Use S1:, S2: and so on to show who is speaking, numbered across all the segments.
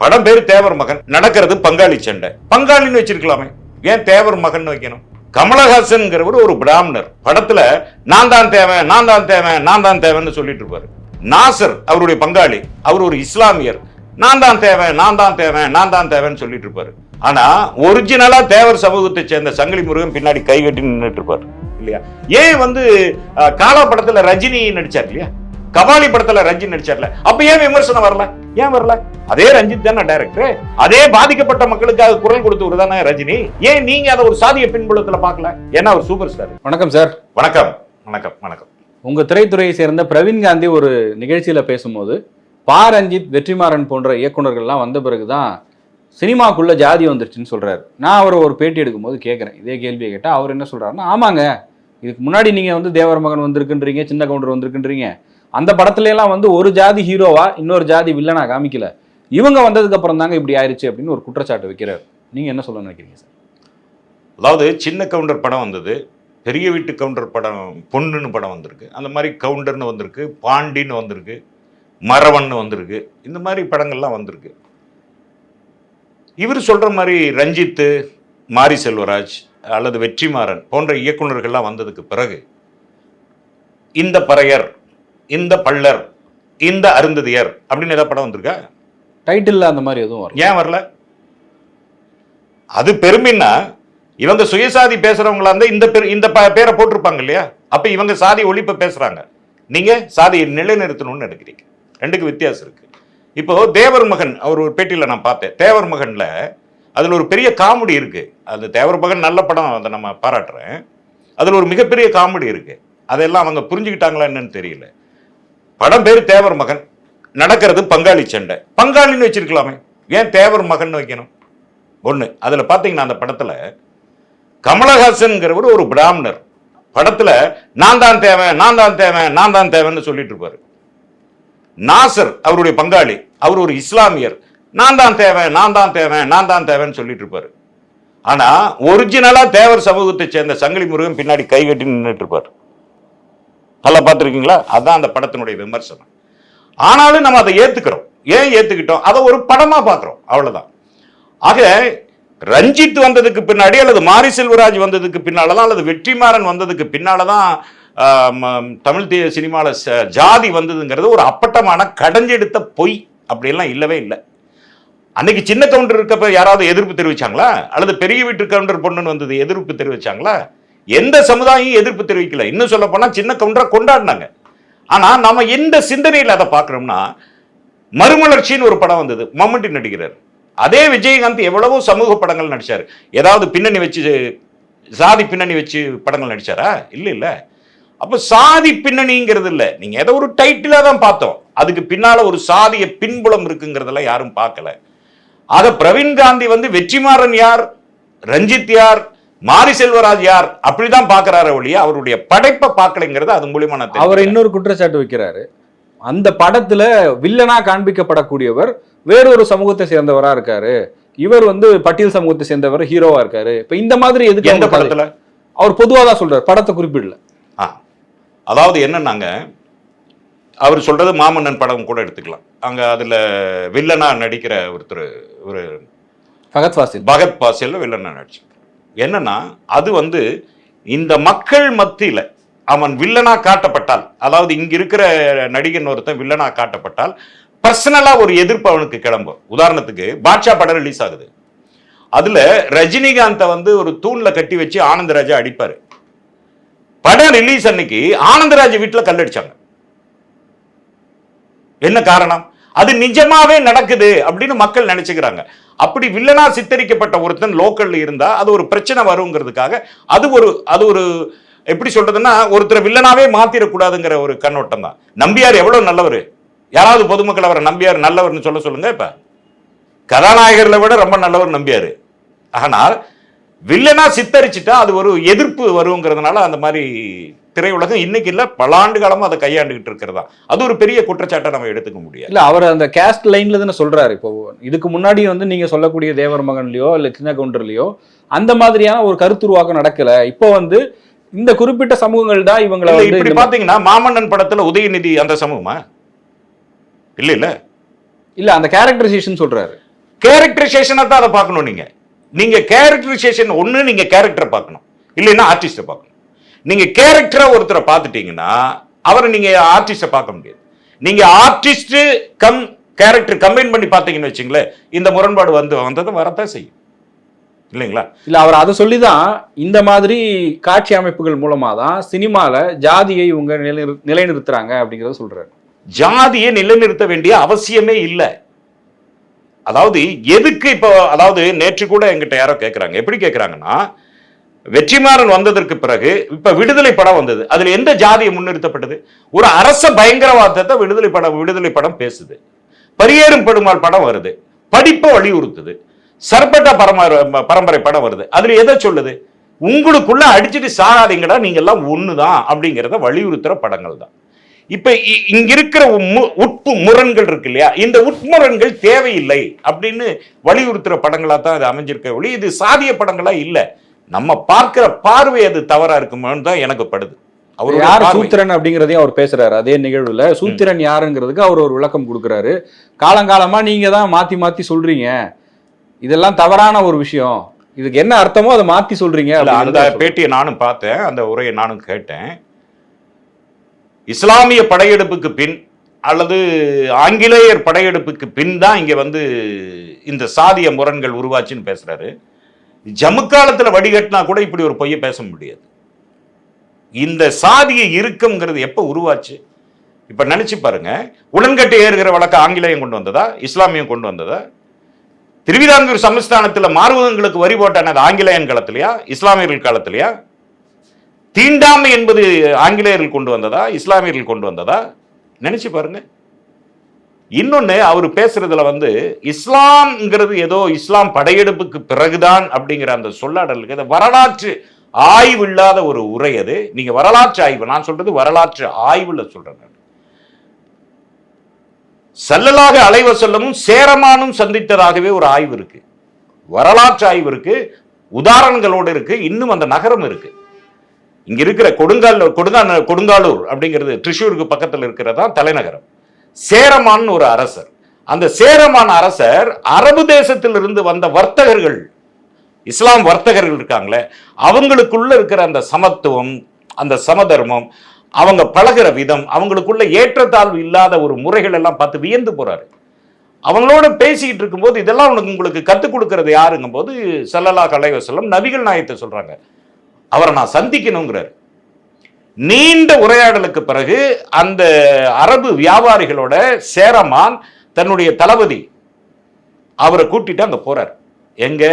S1: படம் பேர் தேவர் மகன் நடக்கிறது பங்காளி சண்டை. பங்காளின்னு வச்சிருக்கலாமே. ஏன் தேவர் மகன் வைக்கணும்? கமலஹாசன்ங்கிறவர் ஒரு பிராமணர். படத்துல நான் தான் தேவன் நான் தான் தேவன் நான் தான் தேவைன்னு சொல்லிட்டு இருப்பாரு. நாசர் அவருடைய பங்காளி. அவர் ஒரு இஸ்லாமியர். நான் தான் தேவன் நான் தான் தேவன் நான் தான் தேவன் சொல்லிட்டு இருப்பாரு. ஆனா ஒரிஜினலா தேவர் சமூகத்தை சேர்ந்த சங்கிலி முருகன் பின்னாடி கை கட்டி நின்றுட்டு இருப்பார். இல்லையா? ஏன் வந்து காலா படத்துல ரஜினி நடிச்சார் இல்லையா? கபாலி படத்துல ரஞ்சித் நடிச்சார்ல. அப்ப ஏன் விமர்சனம் வரல? ஏன் வரல? அதே ரஞ்சித் தானே டைரக்டர் அதே பாதிக்கப்பட்ட மக்களுக்காக குரல் கொடுத்தவர் தானே ரஜினி? ஏன் நீங்க அதை ஒரு சாதிய பின்புலத்துல பார்க்கல? ஏன்னா அவர் சூப்பர் ஸ்டார்
S2: வணக்கம் சார்
S1: வணக்கம். வணக்கம் வணக்கம்.
S2: உங்க திரைத்துறையை சேர்ந்த பிரவீன் காந்தி ஒரு நிகழ்ச்சியில பேசும்போது பா. ரஞ்சித் வெற்றிமாறன் போன்ற இயக்குனர்கள்லாம் வந்த பிறகுதான் சினிமாக்குள்ள ஜாதி வந்துருச்சுன்னு சொல்றாரு. நான் அவரை ஒரு பேட்டி எடுக்கும்போது கேட்குறேன் இதே கேள்வியை கேட்டால் அவர் என்ன சொல்றாருன்னா ஆமாங்க இதுக்கு முன்னாடி நீங்க வந்து தேவர் மகன் வந்திருக்குன்றீங்க சின்ன கவுண்டர் வந்திருக்குன்றீங்க. அந்த படத்துலலாம் வந்து ஒரு ஜாதி ஹீரோவா இன்னொரு ஜாதி வில்லனா காமிக்கல. இவங்க வந்ததுக்கு அப்புறம் தாங்க இப்படி ஆயிடுச்சு அப்படின்னு ஒரு குற்றச்சாட்டு வைக்கிறார். நீங்கள் என்ன சொல்ல நினைக்கிறீங்க சார்?
S1: அதாவது சின்ன கவுண்டர் படம் வந்தது பெரிய வீட்டு கவுண்டர் படம் பொண்ணுன்னு படம் வந்திருக்கு. அந்த மாதிரி கவுண்டர்னு வந்திருக்கு பாண்டின்னு வந்திருக்கு மறவன்னு வந்திருக்கு. இந்த மாதிரி படங்கள்லாம் வந்திருக்கு. இவர் சொல்கிற மாதிரி ரஞ்சித்து மாரி செல்வராஜ் அல்லது வெற்றிமாறன் போன்ற இயக்குனர்கள்லாம் வந்ததுக்கு பிறகு இந்த பறையர் இந்த பள்ளர் இந்த அருந்ததியர் அப்படின்னு ஏதாவது படம் வந்திருக்கா?
S2: டைட்டில் அந்த மாதிரி எதுவும் வரும்
S1: ஏன் வரல? அது பெருமைன்னா இவங்க சுயசாதி பேசுறவங்களா இருந்தா இந்த பேர் இந்த பேரை போட்டிருப்பாங்க இல்லையா? அப்ப இவங்க சாதி ஒழிப்ப பேசுறாங்க. நீங்க சாதியை நிலைநிறுத்தணும்னு எடுக்கிறீங்க ரெண்டுக்கு வித்தியாசம் இருக்கு. இப்போ தேவர் மகன் அவர் ஒரு பேட்டியில நான் பார்த்தேன். தேவர் மகன்ல அதுல ஒரு பெரிய காமெடி இருக்கு. அந்த தேவர் மகன் நல்ல படம் அதை நம்ம பாராட்டுறேன். அதுல ஒரு மிகப்பெரிய காமெடி இருக்கு. அதெல்லாம் அவங்க புரிஞ்சுக்கிட்டாங்களா என்னன்னு தெரியல. படம் பேரு தேவர் மகன். நடக்கிறது பங்காளி சண்டை. பங்காளின்னு வச்சிருக்கலாமே. ஏன் தேவர் மகன் வைக்கணும்? ஒன்று அதில் பார்த்தீங்கன்னா அந்த படத்தில் கமலஹாசன்கிறவர் ஒரு பிராமணர். படத்தில் நான் தான் தேவன் நான் தான் தேவன் நான் தான் தேவைன்னு சொல்லிட்டு இருப்பார். நாசர் அவருடைய பங்காளி அவர் ஒரு இஸ்லாமியர். நான் தான் தேவன் நான் தான் தேவன் நான் தான் தேவன் சொல்லிட்டு இருப்பார். ஆனால் ஒரிஜினலாக தேவர் சமூகத்தை சேர்ந்த சங்கிலி முருகன் பின்னாடி கை கட்டி நின்றுட்டு இருப்பார். நல்லா பார்த்துருக்கீங்களா? அதான் அந்த படத்தினுடைய விமர்சனம். ஆனாலும் நம்ம அதை ஏற்றுக்கிறோம் ஏன் ஏற்றுக்கிட்டோம் அதை ஒரு படமாக பார்க்குறோம். அவ்வளோதான் ஆக ரஞ்சித் வந்ததுக்கு பின்னாடி அல்லது மாரி செல்வராஜ் வந்ததுக்கு பின்னால தான் அல்லது வெற்றிமாறன் வந்ததுக்கு பின்னால தான் தமிழ் தே சினிமாவில் ஜாதி வந்ததுங்கிறது ஒரு அப்பட்டமான கடைஞ்செடுத்த பொய் அப்படியெல்லாம் இல்லவே இல்லை. அன்னைக்கு சின்ன கவுண்டர் இருக்கப்ப யாராவது எதிர்ப்பு தெரிவிச்சாங்களா? அல்லது பெரிய வீட்டு கவுண்டர் பொண்ணுன்னு வந்தது எதிர்ப்பு தெரிவிச்சாங்களா? எந்த சமுதாயம் எதிர்ப்பு தெரிவிக்கல. இன்னும் சொல்ல போனா சின்ன கவுண்டரை கொண்டாடினாங்க. ஆனா நம்ம எந்த சிந்தனையில் அதை பார்க்குறோம்னா மறுமலர்ச்சின்னு ஒரு படம் வந்தது. மம்முட்டி நடிக்கிறார். அதே விஜயகாந்த் எவ்வளவோ சமூக படங்கள் நடிச்சார். ஏதாவது பின்னணி வச்சு சாதி பின்னணி வச்சு படங்கள் நடிச்சாரா? இல்லை இல்லை. அப்போ சாதி பின்னணிங்கிறது இல்லை. நீங்கள் ஏதோ ஒரு டைட்டிலாக தான் பார்த்தோம். அதுக்கு பின்னால் ஒரு சாதிய பின்புலம் இருக்குங்கிறதெல்லாம் யாரும் பார்க்கல. அதை பிரவீன் காந்தி வந்து வெற்றிமாறன் யார்? ரஞ்சித் யார்? மாரி செல்வராஜ் யார்? அப்படிதான் பார்க்கறாரு ஒழிய அவருடைய படைப்பை பார்க்கலைங்கிறது அது மூலியமா நான்
S2: அவர். இன்னொரு குற்றச்சாட்டு வைக்கிறாரு. அந்த படத்துல வில்லனா காண்பிக்கப்படக்கூடியவர் வேறொரு சமூகத்தை சேர்ந்தவரா இருக்காரு. இவர் வந்து பட்டியல் சமூகத்தை சேர்ந்தவர் ஹீரோவா இருக்காரு. இப்ப இந்த மாதிரி எதுக்கு
S1: எந்த? படத்துல?
S2: அவர் பொதுவா தான் சொல்றாரு படத்தை குறிப்பிடல.
S1: அதாவது என்னன்னாங்க அவர் சொல்றது மாமன்னன் படம் கூட எடுத்துக்கலாம். அங்க அதுல வில்லனா நடிக்கிற ஒருத்தர் ஒரு
S2: ஃபகத் ஃபாசில்
S1: பகத் பாசியல்ல வில்லனா நடிச்சு என்னன்னா அது வந்து இந்த மக்கள் மத்தியில அவன் வில்லனா காட்டப்பட்டால் அதாவது இங்க இருக்கிற நடிகன் ஒருத்தன் வில்லனா காட்டப்பட்டால் பர்சனலா ஒரு எதிர்ப்பு அவனுக்கு கிளம்பும். உதாரணத்துக்கு பாட்ஷா படம் ரிலீஸ் ஆகுது. அதுல ரஜினிகாந்தை வந்து ஒரு தூண்ல கட்டி வச்சு ஆனந்தராஜா அடிப்பாரு. படம் ரிலீஸ் அன்னைக்கு ஆனந்தராஜ் வீட்டுல கல்லடிச்சாங்க. என்ன காரணம்? அது நிஜமாவே நடக்குது அப்படின்னு மக்கள் நினைச்சுக்கிறாங்க. அப்படி வில்லனா சித்தரிக்கப்பட்ட ஒருத்தன் லோக்கல்ல இருந்தா அது ஒரு பிரச்சனை வருங்கிறதுக்காக அது ஒரு அது ஒரு எப்படி சொல்றதுன்னா ஒருத்தரை வில்லனாவே மாத்திரக்கூடாதுங்கிற ஒரு கண்ணோட்டம் தான். நம்பியார் எவ்வளவு நல்லவர்? யாராவது பொதுமக்கள் அவரை நம்பியார் நல்லவர்னு சொல்ல சொல்லுங்க இப்ப. கதாநாயகர்களை விட ரொம்ப நல்லவர் நம்பியார். ஆனால் வில்லனா சித்தரிச்சுட்டா அது ஒரு எதிர்ப்பு வருங்கிறதுனால அந்த மாதிரி திரையுலகம் இன்னைக்கு இல்ல பல ஆண்டு காலமா அதை கையாண்டுகிட்டு இருக்கிறதா? அது ஒரு பெரிய குற்றச்சாட்டை நம்ம எடுத்துக்க முடியாது.
S2: இல்ல அவர் அந்த கேஸ்ட் லைன்ல தானே சொல்றாரு. இப்போ இதுக்கு முன்னாடி வந்து நீங்க சொல்லக்கூடிய தேவர் மகன்லயோ இல்ல சின்ன கவுண்டர்லயோ அந்த மாதிரியான ஒரு கருத்துருவாக்கம் நடக்கல. இப்போ வந்து இந்த குறிப்பிட்ட சமூகங்கள் தான் இவங்களை
S1: இப்படி பாத்தீங்கன்னா மாமன்னன் படத்துல உதயநிதி அந்த சமூகமா? இல்ல இல்ல.
S2: இல்ல அந்த கேரக்டரைசேஷன் சொல்றாரு.
S1: கேரக்டரைசேஷனை தான் அதை பார்க்கணும் நீங்க. நீங்க கேரக்டரைசேஷன் ஒண்ணு நீங்க கேரக்டரை பார்க்கணும். இல்லைன்னா ஆர்டிஸ்ட்டை பார்க்கணும். நீங்க கேரக்டரா ஒருத்தரை பார்த்துட்டீங்கன்னா அவரை நீங்க ஆர்டிஸ்ட்டை பார்க்க முடியாது. நீங்க ஆர்டிஸ்ட் கம் கேரக்டர் கம்பைன் பண்ணி பார்த்தீங்கன்னு வச்சுங்களேன் இந்த முரண்பாடு வந்து வந்தது வரத்தான் செய்யும். இல்லைங்களா?
S2: இல்ல அவர் அதை சொல்லிதான் இந்த மாதிரி காட்சி அமைப்புகள் மூலமா தான் சினிமால ஜாதியை இவங்க நிலைநிறு நிலைநிறுத்துறாங்க அப்படிங்கறத சொல்றாரு.
S1: ஜாதியை நிலைநிறுத்த வேண்டிய அவசியமே இல்லை. அதாவது எதுக்கு இப்போ அதாவது நேற்று கூட எங்கிட்ட யாரோ கேட்குறாங்க எப்படி கேட்குறாங்கன்னா வெற்றிமாறன் வந்ததற்கு பிறகு இப்ப விடுதலை படம் வந்தது. அதுல எந்த ஜாதியை முன்னிறுத்தப்பட்டது? ஒரு அரச பயங்கரவாதத்தை விடுதலை படம் விடுதலை படம் பேசுது. பரியேறும் பெருமாள் படம் வருது. படிப்பை வலியுறுத்துது. சர்பட்ட பரம்பரை பரம்பரை படம் வருது. அதுல எதை சொல்லுது? உங்களுக்குள்ள அடிச்சுட்டு சாகாதீங்கடா நீங்க எல்லாம் ஒண்ணுதான் அப்படிங்கிறத வலியுறுத்துற படங்கள் தான். இப்ப இ- இங்க இருக்கிற மு- உட்பு முரண்கள் இருக்கு இல்லையா? இந்த உட்முரண்கள் தேவையில்லை அப்படின்னு வலியுறுத்துற படங்களா தான் இது அமைஞ்சிருக்க ஒளி. இது சாதிய படங்களா? இல்லை. நம்ம பார்க்கிற பார்வை அது தவறா இருக்குமோன்னு தான் எனக்கு படுது. அவருடைய
S2: யார். சூத்திரன் அப்படிங்கறதையும் அவர் பேசுறாரு அதே நிகழ்வுல. சூத்திரன் யாருங்கிறதுக்கு அவர் ஒரு விளக்கம் கொடுக்குறாரு. காலங்காலமா நீங்க தான் மாத்தி மாத்தி சொல்றீங்க. இதெல்லாம் தவறான ஒரு விஷயம். இதுக்கு என்ன அர்த்தமோ அதை மாத்தி சொல்றீங்க
S1: அந்த. பேட்டியை நானும் பார்த்தேன். அந்த உரையை நானும் கேட்டேன். இஸ்லாமிய படையெடுப்புக்கு பின் அல்லது ஆங்கிலேயர் படையெடுப்புக்கு பின் தான் இங்க வந்து இந்த சாதிய முரண்கள் உருவாச்சுன்னு பேசுறாரு. ஜம்மு வடிகட்டினா கூட இப்படி ஒரு பொய்யை பேச முடியாது. இந்த சாதிய இறுக்கம்ங்கிறது எப்போ உருவாச்சு? இப்போ நினச்சி பாருங்க. உடன்கட்டை ஏறுகிற வழக்கு ஆங்கிலேயம் கொண்டு வந்ததா? இஸ்லாமியம் கொண்டு வந்ததா? திருவிதாங்கூர் சமஸ்தானத்தில் மார்வகங்களுக்கு வரி போட்டானது ஆங்கிலேயன் காலத்திலையா? இஸ்லாமியர்கள் காலத்திலையா? தீண்டாமை என்பது ஆங்கிலேயர்கள் கொண்டு வந்ததா? இஸ்லாமியர்கள் கொண்டு வந்ததா? நினச்சி பாருங்கள் இன்னொன்னு அவர் பேசுறதுல வந்து இஸ்லாம்ங்கிறது ஏதோ இஸ்லாம் படையெடுப்புக்கு பிறகுதான் அப்படிங்கிற அந்த சொல்லாடலுக்கு அது வரலாற்று ஆய்வு இல்லாத ஒரு உரை அது. நீங்க வரலாற்று ஆய்வு நான் சொல்றது வரலாற்று ஆய்வுல சொல்றேன் செல்லலாக சல்லலாக அலைவ செல்லமும் சேரமானும் சந்தித்ததாகவே ஒரு ஆய்வு இருக்கு. வரலாற்று ஆய்வு இருக்கு. உதாரணங்களோடு இருக்கு. இன்னும் அந்த நகரம் இருக்கு. இங்க இருக்கிற கொடுங்கால் கொடுங்கா கொடுங்காலூர் அப்படிங்கிறது திரிஷூருக்கு பக்கத்தில் இருக்கிறதா தலைநகரம். சேரமான் ஒரு அரசர். அந்த சேரமான் அரசர் அரபு தேசத்திலிருந்து வந்த வர்த்தகர்கள் இஸ்லாம் வர்த்தகர்கள் இருக்காங்களே அவங்களுக்குள்ள இருக்கிற அந்த சமத்துவம் அந்த சமதர்மம் அவங்க பழகுற விதம் அவங்களுக்குள்ள ஏற்றத்தாழ்வு இல்லாத ஒரு முறைகள் எல்லாம் பார்த்து வியந்து போறாரு. அவங்களோட பேசிக்கிட்டு இருக்கும்போது இதெல்லாம் உனக்கு உங்களுக்கு கற்றுக் கொடுக்கறது யாருங்கும் போது சல்லல்லா கலைவசல்லம் நபிகள் நாயத்தை சொல்றாங்க. அவரை நான் சந்திக்கணுங்கிறார். நீண்ட உரையாடலுக்கு பிறகு அந்த அரபு வியாபாரிகளோட சேரமான் தன்னுடைய தளபதி அவரை கூட்டிட்டு அங்க போறார். எங்க?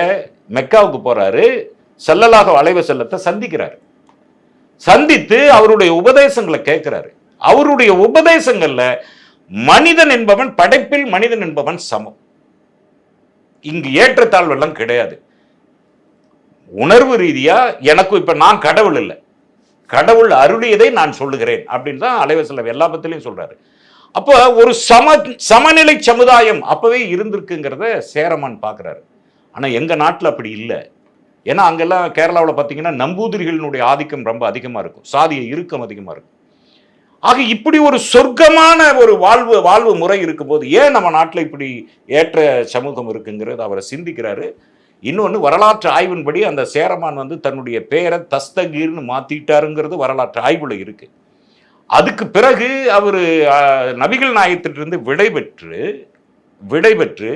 S1: மெக்காவுக்கு போறாரு. செல்லலாக அலைவ செல்லத்தை சந்திக்கிறார். சந்தித்து அவருடைய உபதேசங்களை கேட்கிறாரு. அவருடைய உபதேசங்கள்ல மனிதன் என்பவன் படைப்பில் மனிதன் என்பவன் சமம். இங்கு ஏற்றத்தாழ்வெல்லாம் கிடையாது. உணர்வு ரீதியா எனக்கு இப்ப நான் கடவுள் இல்லை. கடவுள் அருளியதை நான் சொல்லுகிறேன் அப்படின்னு தான் அலைவசல்லம் எல்லா பத்திலையும் சொல்றாரு. அப்போ ஒரு சம சமநிலை சமுதாயம் அப்போவே இருந்திருக்குங்கிறத சேரமான் பார்க்குறாரு ஆனால் எங்கள் நாட்டில் அப்படி இல்லை. ஏன்னா அங்கெல்லாம் கேரளாவில் பார்த்தீங்கன்னா நம்பூதிரிகளினுடைய ஆதிக்கம் ரொம்ப அதிகமாக இருக்கும். சாதிய இறுக்கம் அதிகமாக இருக்கும். ஆக இப்படி ஒரு சொர்க்கமான ஒரு வாழ்வு வாழ்வு முறை இருக்கும்போது ஏன் நம்ம நாட்டில் இப்படி ஏற்ற சமூகம் இருக்குங்கிறது அவரை சிந்திக்கிறாரு. இன்னொன்று வரலாற்று ஆய்வின்படி அந்த சேரமான் வந்து தன்னுடைய பேரை தஸ்தகீர்னு மாற்றிட்டாருங்கிறது வரலாற்று ஆய்வில் இருக்குது அதுக்கு பிறகு அவர் நபிகள் நாயகத்திலிருந்து விடைபெற்று விடைபெற்று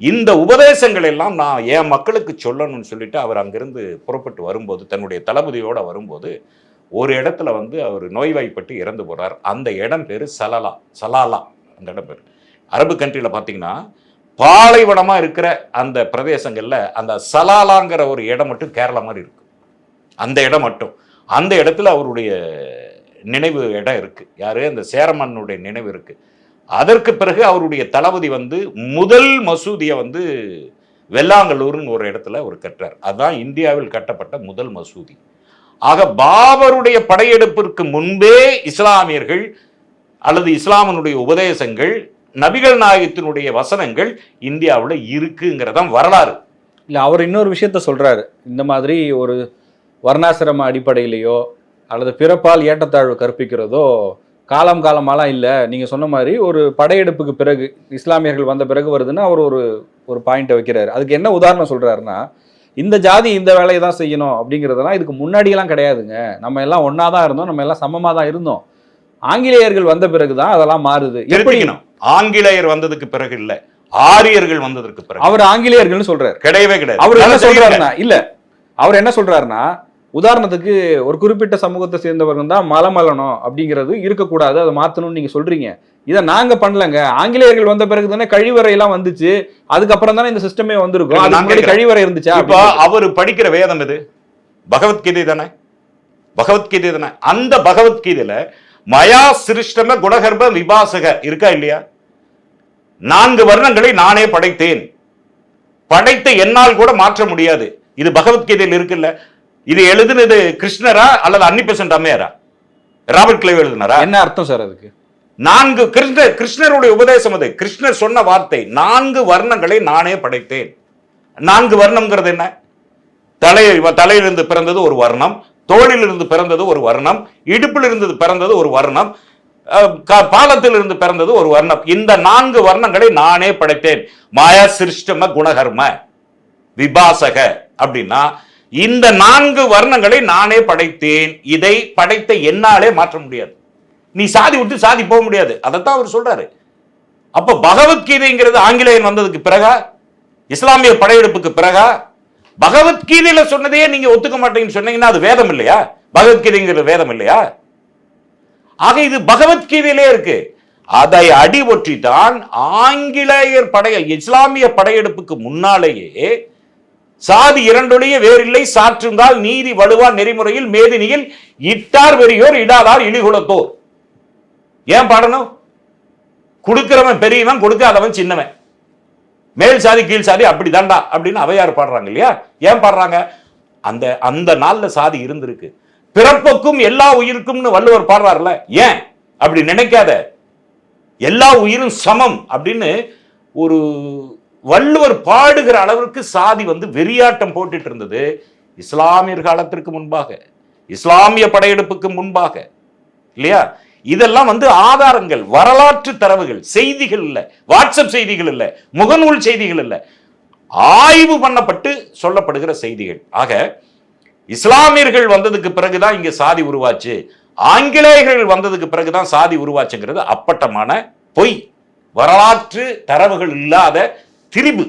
S1: இந்த உபதேசங்கள் எல்லாம் நான் என் மக்களுக்கு சொல்லணும்னு சொல்லிட்டு அவர் அங்கிருந்து புறப்பட்டு வரும்போது தன்னுடைய தளபதியோட வரும்போது ஒரு இடத்துல வந்து அவர் நோய்வாய்ப்பட்டு இறந்து போகிறார் அந்த இடம் பேர் சலலா சலாலா அந்த இடம் பேர். அரபு கண்ட்ரியில் பார்த்தீங்கன்னா பாலைவனமாக இருக்கிற அந்த பிரதேசங்களில் அந்த சலாலாங்கிற ஒரு இடம் மட்டும் கேரளா மாதிரி இருக்கு அந்த இடம் மட்டும். அந்த இடத்துல அவருடைய நினைவு இடம் இருக்கு. யாரு? அந்த சேரமன்னுடைய நினைவு இருக்கு. அதற்கு பிறகு அவருடைய தளபதி வந்து முதல் மசூதியை வந்து வெள்ளாங்கல்லூர்னு ஒரு இடத்துல ஒரு கட்டுறார். அதுதான் இந்தியாவில் கட்டப்பட்ட முதல் மசூதி. ஆக பாபருடைய படையெடுப்பிற்கு முன்பே இஸ்லாமியர்கள் அல்லது இஸ்லாமனுடைய உபதேசங்கள் நபிகள் நாயகத்தினுடைய வசனங்கள் இந்தியாவில் இருக்குங்கிறதான் வரலாறு.
S2: இல்ல அவர் இன்னொரு விஷயத்த சொல்றாரு. இந்த மாதிரி ஒரு வர்ணாசிரம அடிப்படையிலேயோ அல்லது பிறப்பால் ஏற்றத்தாழ்வு கற்பிக்கிறதோ காலம் காலமாலாம் இல்லை. நீங்கள் சொன்ன மாதிரி ஒரு படையெடுப்புக்கு பிறகு இஸ்லாமியர்கள் வந்த பிறகு வருதுன்னா அவர் ஒரு ஒரு பாயிண்ட்டை வைக்கிறாரு. அதுக்கு என்ன உதாரணம் சொல்றாருன்னா இந்த ஜாதி இந்த வேலையை தான் செய்யணும் அப்படிங்கிறதெல்லாம் இதுக்கு முன்னாடியெல்லாம் கிடையாதுங்க. நம்ம எல்லாம் ஒன்றா தான் இருந்தோம் நம்ம எல்லாம் சமமாக தான் இருந்தோம். ஆங்கிலேயர்கள் வந்த பிறகு தான் அதெல்லாம் மாறுது. எப்படி?
S1: திருப்பிக்கணும் ஆங்கிலேயர் வந்ததுக்கு பிறகு இல்ல. ஆரியர்கள் வந்ததற்கு பிறகு.
S2: அவர் ஆங்கிலேயர்கள்னு சொல்றாரு.
S1: கிடையவே கிடையாது.
S2: அவர் என்ன. சொல்றாருன்னா இல்ல. அவர் என்ன சொல்றாருன்னா உதாரணத்துக்கு ஒரு குறிப்பிட்ட சமூகத்தை சேர்ந்தவர்கள் தான் மலமலனம் அப்படிங்கிறது இருக்கக்கூடாது. அதை மாத்தணும்னு நீங்க சொல்றீங்க. இதை நாங்க பண்ணலங்க. ஆங்கிலேயர்கள் வந்த பிறகு தானே கழிவறை எல்லாம் வந்துச்சு. அதுக்கப்புறம் தானே இந்த சிஸ்டமே வந்திருக்கும்.
S1: கேட்கிறேன்.
S2: கழிவறை இருந்துச்சா
S1: இப்போ அவர் படிக்கிற வேதம் எது? பகவத்கீதை தானே? பகவத்கீதை தானே? அந்த பகவத்கீதையில மயா சிருஷ்டம குணகர்ப விபாசக இருக்கா இல்லையா? நான்கு வர்ணங்களை நானே படைத்தேன். படைத்த என்னால் கூட மாற்ற முடியாது. இது பகவத்கீதையில் இருக்குல்ல. இது எழுதுனது கிருஷ்ணரா அல்லது அன்னி பெசன்ட் அம்மையாரா? ராபர்ட் கிளைவ் எழுதினாரா?
S2: என்ன அர்த்தம் சார் அதுக்கு?
S1: நான்கு கிருஷ்ண கிருஷ்ணருடைய உபதேசம் அது. கிருஷ்ணர் சொன்ன வார்த்தை நான்கு வர்ணங்களை நானே படைத்தேன். நான்கு வர்ணம்ங்கிறது என்ன? தலை தலையிலிருந்து பிறந்தது ஒரு வர்ணம் தோளிலிருந்து பிறந்தது ஒரு வர்ணம் இடுப்பிலிருந்து பிறந்தது ஒரு வர்ணம் அஹ், க- பாலத்திலிருந்து பிறந்தது ஒரு வர்ணம். இந்த நான்கு வர்ணங்களை நானே படைத்தேன். மாயா சிருஷ்டம குணகர்ம விபாசக அப்படின்னா இந்த நான்கு வர்ணங்களை நானே படைத்தேன். இதை படைத்த என்னாலே மாற்ற முடியாது. நீ சாதி விட்டு சாதி போக முடியாது. அதைத்தான் அவர் சொல்றாரு. அப்ப பகவத்கீதைங்கிறது ஆங்கிலேயன் வந்ததுக்கு பிறகா? இஸ்லாமிய படையெடுப்புக்கு பிறகா? பகவத்கீதையில சொன்னதையே நீங்க ஒத்துக்க மாட்டீங்கன்னு சொன்னீங்கன்னா அது வேதம் இல்லையா? பகவத்கீதைங்கிறது வேதம் இல்லையா? ஆக இது பகவத்கீதையிலே இருக்கு. அதை அடி ஒற்றித்தான் ஆங்கிலேயர் படைய இஸ்லாமிய படையெடுப்புக்கு முன்னாலேயே சாதி இரண்டுடைய வேறில்லை சாற்றுங்கால் நீதி வலுவா நெறிமுறையில் மேதினியில் இட்டார் வெறியோர் இடாதார் இழிகுலத்தோர். ஏன் பாடணும்? கொடுக்கிறவன் பெரியவன் கொடுக்காதவன் சின்னவன். மேல் சாதி கீழ் சாதி அப்படி தாண்டா அப்படின்னு அவையார் பாடுறாங்க இல்லையா? ஏன் பாடுறாங்க? அந்த அந்த நாளில் சாதி இருந்திருக்கு. பிறப்புக்கும் எல்லா உயிருக்கும்னு வள்ளுவர் பாடுறாருல ஏன்? அப்படி நினைக்காத. எல்லா உயிரும் சமம் அப்படின்னு ஒரு வள்ளுவர் பாடுகிற அளவிற்கு சாதி வந்து வெறியாட்டம் போட்டுட்டு இருந்தது இஸ்லாமியர் காலத்திற்கு முன்பாக இஸ்லாமிய படையெடுப்புக்கு முன்பாக இல்லையா? இதெல்லாம் வந்து ஆதாரங்கள் வரலாற்று தரவுகள் செய்திகள் இல்லை வாட்ஸ்அப் செய்திகள் இல்லை முகநூல் செய்திகள் இல்லை. ஆய்வு பண்ணப்பட்டு சொல்லப்படுகிற செய்திகள். ஆக இஸ்லாமியர்கள் வந்ததுக்கு பிறகுதான் இங்க சாதி உருவாச்சு. ஆங்கிலேயர்கள் வந்ததுக்கு பிறகுதான் சாதி உருவாச்சுங்கிறது அப்பட்டமான பொய். வரலாற்று தரவுகள் இல்லாத திரிபு.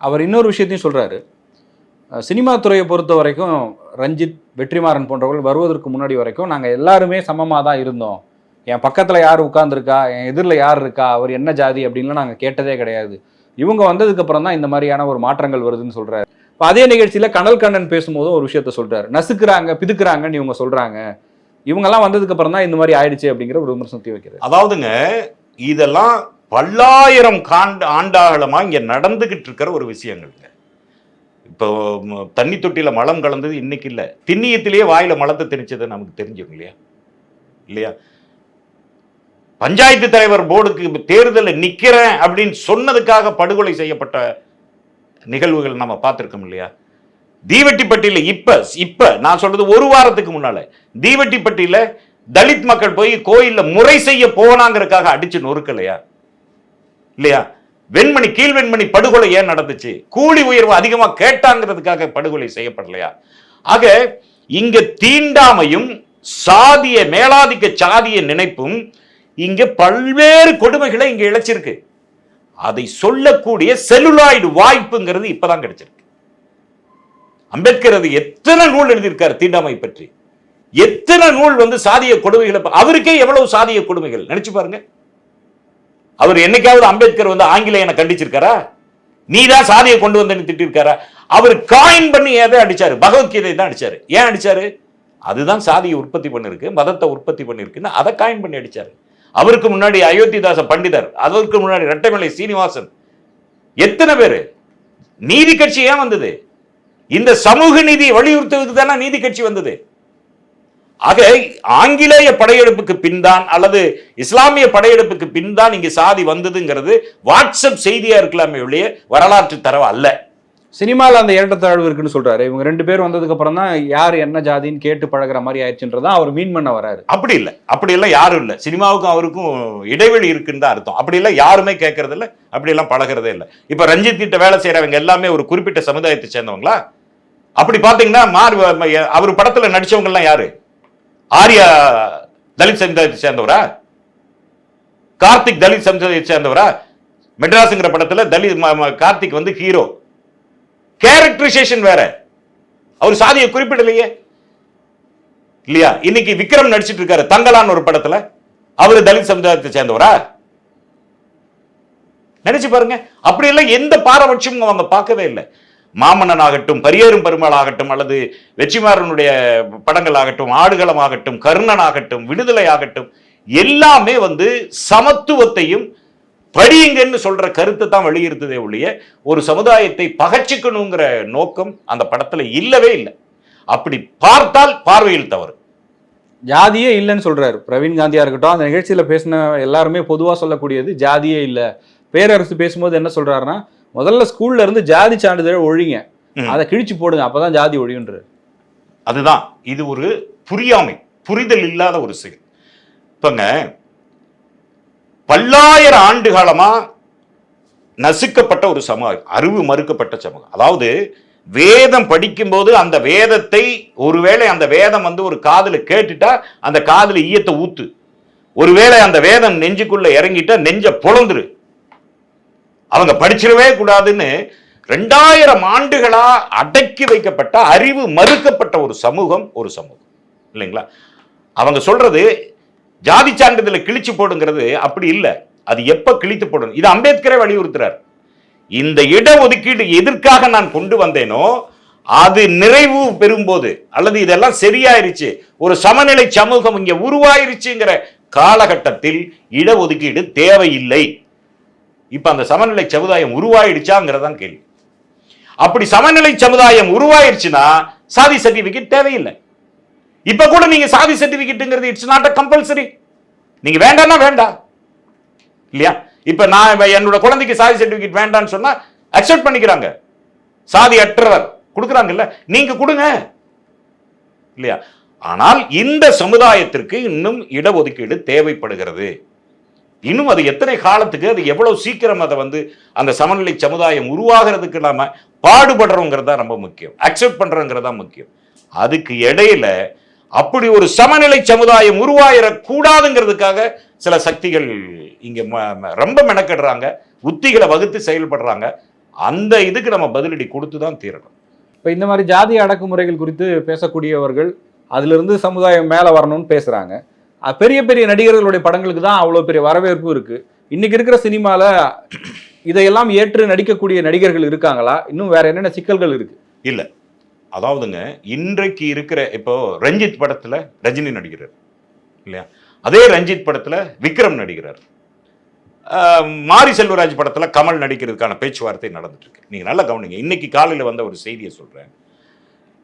S2: அவர் இன்னொரு விஷயத்தையும் சொல்றாரு. சினிமா துறையை பொறுத்த வரைக்கும் ரஞ்சித் வெற்றிமாறன் போன்றவர்கள் வருவதற்கு முன்னாடி வரைக்கும் நாங்கள் எல்லாருமே சமமாக தான் இருந்தோம். என் பக்கத்தில் யார் உட்காந்துருக்கா என் எதிரில் யார் இருக்கா? அவர் என்ன ஜாதி அப்படின்லாம் நாங்கள் கேட்டதே கிடையாது. இவங்க வந்ததுக்கு அப்புறம் தான் இந்த மாதிரியான ஒரு மாற்றங்கள் வருதுன்னு சொல்கிறார் இப்போ அதே நிகழ்ச்சியில் கனல் கண்ணன் பேசும்போதும் ஒரு விஷயத்த சொல்கிறார் நசுக்கிறாங்க பிதுக்குறாங்கன்னு இவங்க சொல்கிறாங்க இவங்கெல்லாம் வந்ததுக்கு அப்புறம் தான் இந்த மாதிரி ஆயிடுச்சு அப்படிங்கிற ஒரு விமர்சனத்தை வைக்கிறது.
S1: அதாவதுங்க இதெல்லாம் பல்லாயிரம் காண்ட ஆண்டாகலமாக இங்கே நடந்துகிட்டு இருக்கிற ஒரு விஷயங்கள்ங்க. இப்போ தண்ணி தொட்டியில் மலம் கலந்தது இன்னைக்கு இல்லை. திண்ணியத்திலேயே வாயில் மலத்தை திணிச்சது நமக்கு தெரிஞ்சுங்க இல்லையா? இல்லையா? பஞ்சாயத்து தலைவர் போர்டுக்கு தேர்தலில் நிற்கிறேன் அப்படின்னு சொன்னதுக்காக படுகொலை செய்யப்பட்ட நிகழ்வுகள் நம்ம பார்த்துருக்கோம் இல்லையா? தீவெட்டிப்பட்டியில இப்ப இப்ப நான் சொல்றது ஒரு வாரத்துக்கு முன்னால தீவெட்டிப்பட்டியில தலித் மக்கள் போய் கோயில்ல முறை செய்ய போனாங்கிறதுக்காக அடிச்சு நொறுக்கலையா? இல்லையா? வெண்மணி கீழ்வெண்மணி படுகொலை ஏன் நடந்துச்சு? கூலி உயர்வு அதிகமா கேட்டாங்கிறதுக்காக படுகொலை செய்யப்படலையா? ஆக இங்க தீண்டாமையும் சாதிய மேலாதிக்க சாதிய நினைப்பும் இங்க பல்வேறு கொடுமைகளை இங்க இழைச்சிருக்கு. அதை சொல்லக்கூடிய செல்லுலாய்டு வாய்ப்புங்கிறது இப்பதான் கிடைச்சிருக்கு. அம்பேத்கர் அது எத்தனை நூல் எழுதியிருக்காரு தீண்டாமை பற்றி? எத்தனை நூல் வந்து சாதிய கொடுமைகளை அவருக்கே எவ்வளவு சாதிய கொடுமைகள்? நினைச்சு பாருங்க. அவர் என்னைக்காவது அம்பேத்கர் வந்து ஆங்கிலேயனை கண்டிச்சிருக்காரா? நீ தான் சாதியை கொண்டு வந்து திட்டிருக்காரா? அவர் காயின் பண்ணி எதை அடிச்சாரு? பகவத்கீதை தான் அடிச்சாரு. ஏன் அடிச்சாரு? அதுதான் சாதியை உற்பத்தி பண்ணிருக்கு மதத்தை உற்பத்தி பண்ணிருக்குன்னு அதை காயின் பண்ணி அடிச்சாரு. அவருக்கு முன்னாடி அயோத்திதாச பண்டிதர் அதற்கு முன்னாடி ரெட்டைமலை சீனிவாசன். எத்தனை பேர்? நீதி கட்சி ஏன் வந்தது? இந்த சமூக நீதியை வலியுறுத்துவது தானே நீதி கட்சி வந்தது? ஆக ஆங்கிலேய படையெடுப்புக்கு பின்தான் அல்லது இஸ்லாமிய படையெடுப்புக்கு பின்தான் இங்கே சாதி வந்ததுங்கிறது வாட்ஸ்அப் செய்தியா இருக்கலாமே ஒழிய வரலாற்று தரவு அல்ல.
S2: சினிமாவில் அந்த ஏற்றத்தாழ்வு இருக்குன்னு சொல்றாரு. இவங்க ரெண்டு பேர் வந்ததுக்கு அப்புறம் தான் யார் என்ன ஜாதின்னு கேட்டு பழகுற மாதிரி ஆயிடுச்சுன்றதான் அவர் மீன் பண்ண வராரு.
S1: அப்படி இல்லை. அப்படி எல்லாம் யாரும் இல்லை. சினிமாவுக்கும் அவருக்கும் இடைவெளி இருக்குன்னு தான் அர்த்தம். அப்படி எல்லாம் யாருமே கேட்கறது இல்லை. அப்படி எல்லாம் பழகிறதே இல்லை. இப்ப ரஞ்சித் கிட்ட வேலை செய்யறவங்க எல்லாமே ஒரு குறிப்பிட்ட சமுதாயத்தை சேர்ந்தவங்களா? அப்படி பாத்தீங்கன்னா மார் அவர் படத்துல நடிச்சவங்க எல்லாம் யாரு? ஆர்யா தலித் சமுதாயத்தை சேர்ந்தவரா? கார்த்திக் தலித் சமுதாயத்தை சேர்ந்தவரா? மெட்ராஸுங்கிற படத்துல தலித் கார்த்திக் வந்து ஹீரோ. கேரக்டரைசேஷன் வேற. அவர் சாதியை குறிப்பிடலையே. இல்லையா? இன்னைக்கு விக்ரம் நடிச்சிட்டு இருக்காரு தங்கலான் ஒரு படத்துல. அவரு தலித் சமுதாயத்தை சேர்ந்தவரா? நினைச்சு பாருங்க. அப்படி எல்லாம் எந்த பாரபட்சமும் அவங்க பார்க்கவே இல்லை. மாமன்னன் ஆகட்டும் பரியேறும் பெருமாள் ஆகட்டும் அல்லது வெற்றிமாறனுடைய படங்கள் ஆகட்டும் ஆடுகளம் ஆகட்டும் கர்ணன் ஆகட்டும் விடுதலை ஆகட்டும் எல்லாமே வந்து சமத்துவத்தையும் படியுங்கன்னு சொல்ற கருத்தை தான் வலியுறுத்ததே ஒழிய ஒரு சமுதாயத்தை பகச்சிக்கணுங்கிற நோக்கம் அந்த படத்துல இல்லவே இல்லை. அப்படி பார்த்தால் பார்வையில் தவறு.
S2: ஜாதியே இல்லைன்னு சொல்றாரு. பிரவீன் காந்தியா இருக்கட்டும் அந்த நிகழ்ச்சியில பேசின எல்லாருமே பொதுவா சொல்லக்கூடியது ஜாதியே இல்ல. பேரரசு பேசும்போது என்ன சொல்றாருன்னா முதல்ல ஸ்கூல்ல இருந்து ஜாதி சான்றிதழ் ஒழிங்க. அதை கிழிச்சு போடுங்க அப்பதான் ஜாதி ஒழியுன்றாரு
S1: அதுதான். இது ஒரு புரியாமை புரிதல் இல்லாத ஒரு செயல். இப்பங்க பல்லாயிரம் ஆண்டு காலமா நசுக்கப்பட்ட ஒரு சமூகம் அறிவு மறுக்கப்பட்ட சமூகம். அதாவது வேதம் படிக்கும்போது அந்த வேதத்தை ஒருவேளை அந்த வேதம் வந்து ஒரு காதில் கேட்டுட்டா அந்த காதில் ஈயத்தை ஊத்து. ஒருவேளை அந்த வேதம் நெஞ்சுக்குள்ள இறங்கிட்டா நெஞ்ச புலந்துரு. அவங்க படிச்சிடவே கூடாதுன்னு ரெண்டாயிரம் ஆண்டுகளா அடக்கி வைக்கப்பட்ட அறிவு மறுக்கப்பட்ட ஒரு சமூகம் ஒரு சமூகம். இல்லைங்களா? அவங்க சொல்றது ஜாதி சான்றிதழை கிழிச்சு போடுங்கிறது அப்படி இல்லை. அது எப்போ கிழித்து போடணும்? இது அம்பேத்கரே வலியுறுத்துறார். இந்த இடஒதுக்கீடு எதற்காக நான் கொண்டு வந்தேனோ அது நிறைவு பெறும்போது அல்லது இதெல்லாம் சரியாயிருச்சு ஒரு சமநிலை சமூகம் இங்கே உருவாயிருச்சுங்கிற காலகட்டத்தில் இடஒதுக்கீடு தேவையில்லை. இப்போ அந்த சமநிலை சமுதாயம் உருவாயிடுச்சாங்கிறதான் கேள்வி. அப்படி சமநிலை சமுதாயம் உருவாயிருச்சுன்னா சாதி சர்டிபிகேட் தேவையில்லை. இப்ப கூட நீங்க சாதி சர்டிபிகேட்டுங்கிறது இட்ஸ் நாட் அ கம்பல்சரி நீங்க வேண்டாம்னா வேண்டாம். இல்லையா? இப்ப நான் இப்ப என்னோட குழந்தைக்கு சாதி சர்டிபிகேட் வேண்டாம்னு சொன்னா அக்செப்ட் பண்ணிக்கிறாங்க. சாதி அற்றவர். கொடுக்குறாங்கல்ல? நீங்க கொடுங்க. இல்லையா? ஆனால் இந்த சமுதாயத்திற்கு இன்னும் இடஒதுக்கீடு தேவைப்படுகிறது. இன்னும் அது எத்தனை காலத்துக்கு அது எவ்வளவு சீக்கிரம் அதை வந்து அந்த சமநிலை சமுதாயம் உருவாகிறதுக்கு நாம பாடுபடுறோங்கிறது தான் ரொம்ப முக்கியம். அக்செப்ட் பண்றோங்கிறது தான் முக்கியம். அதுக்கு இடையில அப்படி ஒரு சமநிலை சமுதாயம் உருவாயிடக்கூடாதுங்கிறதுக்காக சில சக்திகள் இங்க ரொம்ப மெனக்கெடுறாங்க. உத்திகளை வகுத்து செயல்படுறாங்க. அந்த இதுக்கு நம்ம பதிலடி கொடுத்து தான் தீரணும்.
S2: இப்ப இந்த மாதிரி ஜாதி அடக்குமுறைகள் குறித்து பேசக்கூடியவர்கள் அதுல இருந்து சமுதாயம் மேல வரணும்னு பேசுறாங்க. அஹ் பெரிய பெரிய நடிகர்களுடைய படங்களுக்கு தான் அவ்வளவு பெரிய வரவேற்பு இருக்கு. இன்னைக்கு இருக்கிற சினிமால இதையெல்லாம் ஏற்று நடிக்கக்கூடிய நடிகர்கள் இருக்காங்களா? இன்னும் வேற என்னென்ன சிக்கல்கள் இருக்கு?
S1: இல்ல. அதாவதுங்க இன்றைக்கு இருக்கிற இப்போ ரஞ்சித் படத்துல ரஜினி நடிக்கிறார் இல்லையா? அதே ரஞ்சித் படத்துல விக்ரம் நடிக்கிறார். மாரி செல்வராஜ் படத்துல கமல் நடிக்கிறதுக்கான பேச்சுவார்த்தை நடந்துட்டு இருக்கு நீங்க நல்லா கவனிங்க இன்னைக்கு காலையில வந்த ஒரு செய்தியை சொல்றேன்.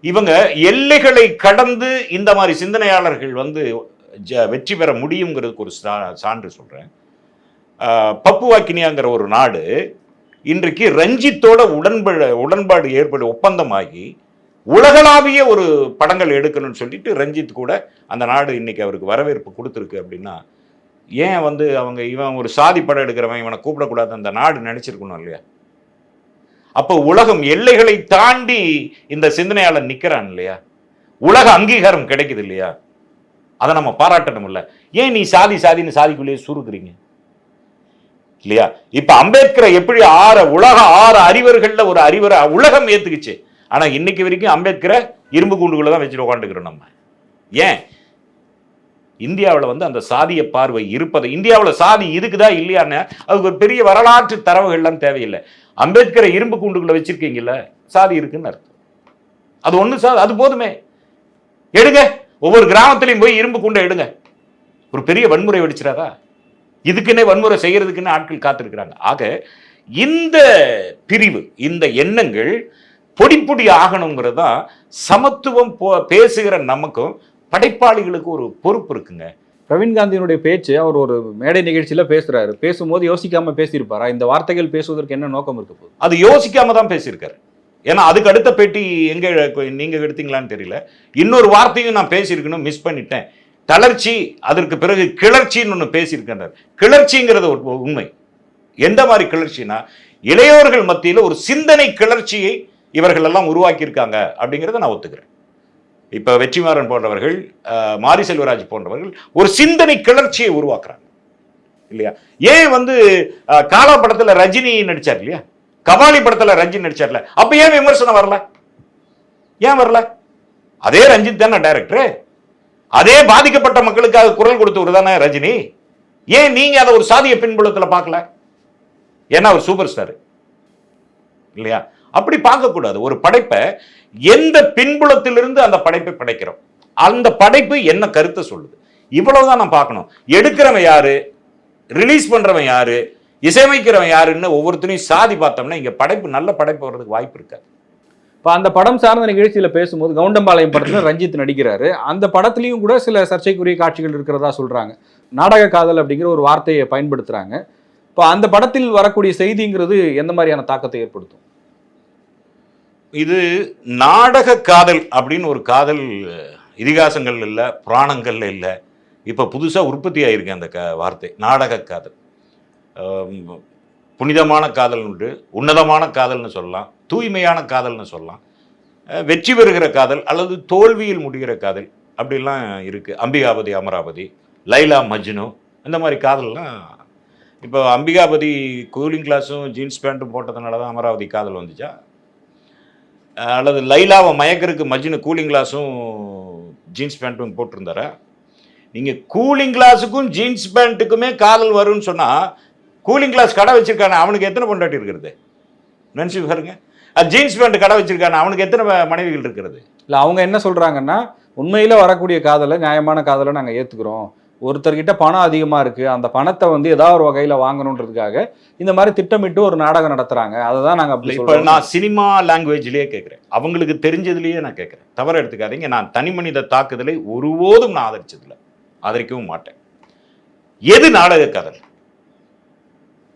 S1: இவங்க எல்லைகளை கடந்து இந்த மாதிரி சிந்தனையாளர்கள் வந்து ஜ- வெற்றி பெற முடியுங்கிறதுக்கு ஒரு சா- சான்று சொல்றேன். பப்புவாக்கினியாங்கிற ஒரு நாடு இன்றைக்கு ரஞ்சித்தோட உடன்பட உடன்பாடு ஏற்படு ஒப்பந்தமாகி உலகளாவிய ஒரு படங்கள் எடுக்கணும்னு சொல்லிட்டு ரஞ்சித் கூட அந்த நாடு இன்னைக்கு அவருக்கு வரவேற்பு கொடுத்துருக்கு அப்படின்னா ஏன் வந்து அவங்க இவன் ஒரு சாதி படம் எடுக்கிறவன் இவனை கூப்பிடக்கூடாது அந்த நாடு நினைச்சிருக்கணும் இல்லையா? அப்போ உலகம் எல்லைகளை தாண்டி இந்த சிந்தனையாளர் நிற்கிறான் இல்லையா? உலக அங்கீகாரம் கிடைக்குது இல்லையா? அதை நம்ம பாராட்டணும் இல்லை. ஏன் நீ சாதி சாதின்னு சாதிக்குள்ளேயே சுருக்குறீங்க? இல்லையா? இப்போ அம்பேத்கரை எப்படி ஆற உலக ஆறு அறிவர்களில் ஒரு அறிவரை உலகம் ஏற்றுக்குச்சு ஆனா இன்னைக்கு வரைக்கும் அம்பேத்கரை இரும்பு கூண்டுக்குள்ள தான் வச்சுட்டு உட்காந்துக்கிறோம் நம்ம. ஏன்? இந்தியாவில் வந்து அந்த சாதிய பார்வை இருப்பது இந்தியாவில் சாதி இருக்குதா இல்லையான்னு அதுக்கு ஒரு பெரிய வரலாற்று தரவுகள்லாம் தேவையில்லை. அம்பேத்கரை இரும்பு கூண்டுக்குள்ள வச்சிருக்கீங்கல்ல சாதி இருக்குன்னு அர்த்தம். அது ஒன்று சாதி அது போதுமே. எடுங்க. ஒவ்வொரு கிராமத்திலையும் போய் இரும்பு கூண்டை எடுங்க. ஒரு பெரிய வன்முறை வெடிச்சிடாதா? இதுக்குன்னே வன்முறை செய்யறதுக்குன்னு ஆட்கள் காத்திருக்கிறாங்க. ஆக இந்த பிரிவு இந்த எண்ணங்கள் பொடி பொடி ஆகணுங்கிறது தான் சமத்துவம் போ- பேசுகிற நமக்கும் படைப்பாளிகளுக்கு ஒரு பொறுப்பு இருக்குங்க.
S2: பிரவீன் காந்தியினுடைய பேச்சு அவர் ஒரு மேடை நிகழ்ச்சியில பேசுறாரு. பேசும்போது யோசிக்காம பேசியிருப்பாரா? இந்த வார்த்தைகள் பேசுவதற்கு என்ன நோக்கம் இருக்க போகுது?
S1: அது யோசிக்காம தான் பேசியிருக்காரு. ஏன்னா அதுக்கு அடுத்த பேட்டி எங்க நீங்க எடுத்தீங்களான்னு தெரியல. இன்னொரு வார்த்தையும் நான் பேசியிருக்கணும் மிஸ் பண்ணிட்டேன். தளர்ச்சி அதற்கு பிறகு கிளர்ச்சின்னு ஒன்று பேசியிருக்கின்றார் கிளர்ச்சிங்கிறது ஒரு உண்மை. எந்த மாதிரி கிளர்ச்சினா இளையோர்கள் மத்தியில் ஒரு சிந்தனை கிளர்ச்சியை இவர்கள் எல்லாம் உருவாக்கியிருக்காங்க அப்படிங்கிறத நான் ஒத்துக்கிறேன். இப்போ வெற்றிமாறன் போன்றவர்கள் அஹ், மாரி செல்வராஜ் போன்றவர்கள் ஒரு சிந்தனை கிளர்ச்சியை உருவாக்குறாங்க. இல்லையா? ஏன் வந்து காலா படத்துல ரஜினி நடித்தார் இல்லையா? கபாலி படத்துல ரஞ்சித் நடிச்சார்ல. அப்போ ஏன் விமர்சனம் வரல? ஏன் வரல? அதே ரஞ்சித் தானே டைரக்டர் அதே பாதிக்கப்பட்ட மக்களுக்காக குரல் கொடுத்தவர் தானே ரஜினி. ஏன் நீங்க அதை ஒரு சாதிய பின்புலத்துல பார்க்கல? ஏன்னா அவர் சூப்பர் ஸ்டார் இல்லையா? அப்படி பார்க்கக்கூடாது. ஒரு படைப்பை எந்த பின்புலத்திலிருந்து அந்த படைப்பை படைக்கிறோம்? அந்த படைப்பு என்ன கருத்தை சொல்லுது? இவ்வளவுதான் நான் பார்க்கணும். எடுக்கிறவன் யாரு? ரிலீஸ் பண்றவன் யாரு? இசையமைக்கிறவன் யாருன்னு ஒவ்வொருத்தரையும் சாதி பார்த்தோம்னா இங்க படைப்பு நல்ல படைப்பு வர்றதுக்கு வாய்ப்பு இருக்காது.
S2: இப்போ அந்த படம் சார்ந்த நிகழ்ச்சியில பேசும்போது கவுண்டம்பாளையம் படத்துல ரஞ்சித் நடிக்கிறாரு. அந்த படத்துலயும் கூட சில சர்ச்சைக்குரிய காட்சிகள் இருக்கிறதா சொல்றாங்க. நாடக காதல் அப்படிங்கிற ஒரு வார்த்தையை பயன்படுத்துறாங்க. இப்போ அந்த படத்தில் வரக்கூடிய செய்திங்கிறது எந்த மாதிரியான தாக்கத்தை ஏற்படுத்தும்?
S1: இது நாடக காதல் அப்படின்னு ஒரு காதல் இதிகாசங்கள் இல்லை புராணங்கள்ல இல்லை. இப்போ புதுசாக உற்பத்தி ஆயிருக்கு அந்த க வார்த்தை நாடக காதல். புனிதமான காதல் உண்டு உன்னதமான காதல்னு சொல்லலாம் தூய்மையான காதல்னு சொல்லலாம். வெற்றி பெறுகிற காதல் அல்லது தோல்வியில் முடிகிற காதல் அப்படிலாம் இருக்குது அம்பிகாபதி அமராவதி லைலா மஜ்னு இந்த மாதிரி காதல்லாம். இப்போ அம்பிகாபதி கூலிங் கிளாஸும் ஜீன்ஸ் பேண்ட்டும் போட்டதுனால தான் அமராவதி காதல் வந்துச்சா? அல்லது லைலாவை மயக்கருக்கு மஜ்னு கூலிங் கிளாஸும் ஜீன்ஸ் பேண்ட்டும் போட்டிருந்தாரா. நீங்கள் கூலிங் கிளாஸுக்கும் ஜீன்ஸ் பேண்ட்டுக்குமே காதல் வரும்னு சொன்னால் கூலிங் கிளாஸ் கடை வச்சிருக்கானே அவனுக்கு எத்தனை பொண்டாட்டி இருக்கிறது? நினச்சி பாருங்க. அது ஜீன்ஸ் பேண்ட் கடை வச்சிருக்கானே அவனுக்கு எத்தனை மனைவிகள் இருக்கிறது?
S2: இல்லை அவங்க என்ன சொல்கிறாங்கன்னா உண்மையில் வரக்கூடிய காதலை நியாயமான காதலை நாங்கள் ஏற்றுக்கிறோம் ஒருத்தர்கிட்ட பணம் அதிகமா இருக்கு அந்த பணத்தை வந்து ஏதாவது ஒரு வகையில வாங்கணுன்றதுக்காக இந்த மாதிரி திட்டமிட்டு ஒரு நாடகம் நடத்துறாங்க. அதை தான் நாங்க அப்படி
S1: இப்போ நான் சினிமா லாங்குவேஜ்லேயே கேட்குறேன் அவங்களுக்கு தெரிஞ்சதுலேயே நான் கேட்குறேன் தவறு எடுத்துக்காதீங்க. நான் தனி மனித தாக்குதலை ஒருபோதும் நான் ஆதரிச்சதில்லை. ஆதரிக்கவும் மாட்டேன். எது நாடக காதல்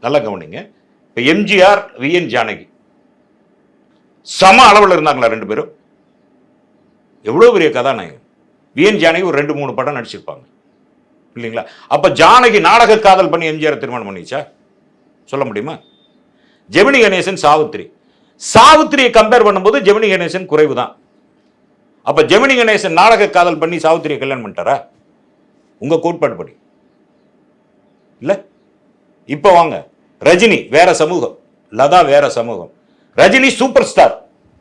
S1: நல்லா கவனிங்க. இப்போ எம்ஜிஆர் விஎன் ஜானகி. சம அளவில் இருந்தாங்களா ரெண்டு பேரும்? எவ்வளோ பெரிய கதாநாயகன்? விஎன் ஜானகி ஒரு ரெண்டு மூணு படம் நடிச்சிருப்பாங்க. இல்லைங்களா அப்போ ஜானகி நாடக காதல் பண்ணி எம்ஜிஆர் திருமணம் பண்ணிச்சா? சொல்ல முடியுமா? ஜெமினி கணேசன் சாவித்திரி. சாவித்திரியை கம்பேர் பண்ணும்போது ஜெமினி கணேசன் குறைவு தான் அப்போ ஜெமினி கணேசன் நாடக காதல் பண்ணி சாவித்திரியை கல்யாணம் பண்ணிட்டாரா? உங்கள் கோட்பாடு படி. இல்லை? இப்போ வாங்க. ரஜினி வேற சமூகம். லதா வேற சமூகம். ரஜினி சூப்பர் ஸ்டார்